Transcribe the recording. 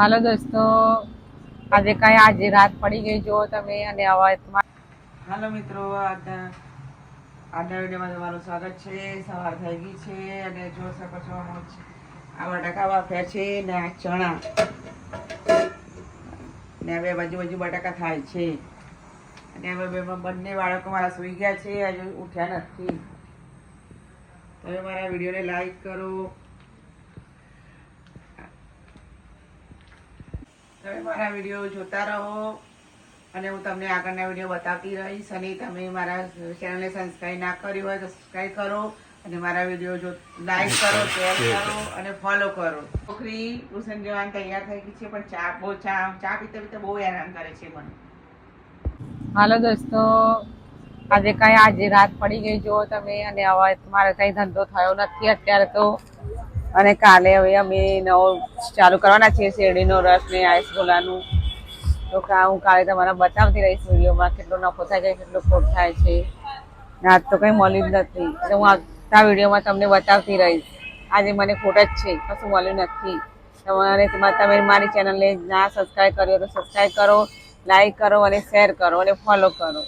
હાલો દોસ્તો, આજે કઈ આજે રાત પડી ગઈ જો તમે અને હવે હાલો મિત્રો આજના વિડીયોમાં તમારું સ્વાગત છે, સવાર થઈ ગઈ છે અને જો શકો છો આ બટાકા વાફ્યા છે ને ચણા. ને હવે બાજુ બાજુ બટાકા થાય છે. અને હવે બે બંને બાળકો મારા સુઈ ગયા છે, હજુ ઉઠ્યા નથી. તમે મારા વિડીયોને લાઈક કરો તમે મારા વીડિયો જોતા રહો અને હું તમને આગળના વીડિયો બતાવતી રહીશ અને તમે મારા ચેનલને સબસ્ક્રાઈબ ના કરી હોય તો સબસ્ક્રાઈબ કરો અને મારા વીડિયો જો લાઈક કરો શેર કરો અને ફોલો કરો. છોકરી ટ્યુશન જવાનું તૈયાર થઈ ગઈ છે પણ ચા બહુ ચા ચા પીતા પીતા બહુ હેરાન કરે છે મને. હાલો દોસ્તો આજે કઈ આજે રાત પડી ગઈ જો તમે અને હવે મારે કઈ ધંધો થયો નથી અત્યારે તો. અને કાલે હવે અમે નવો ચાલુ કરવાના છીએ શેરડીનો રસ ને આઈસ ગોલાનું. તો હું કાલે તમારા બતાવતી રહીશ વિડીયોમાં કેટલો નફો થાય છે, કેટલો ખોટ થાય છે. ના આજ તો કંઈ મળ્યું જ નથી. એટલે હું આવતા વિડીયોમાં તમને બતાવતી રહીશ. આજે મને ખોટ જ છે, કશું મળ્યું નથી. તમારે તમે મારી ચેનલને ના સબસ્ક્રાઈબ કર્યો તો સબસ્ક્રાઈબ કરો લાઈક કરો અને શેર કરો અને ફોલો કરો.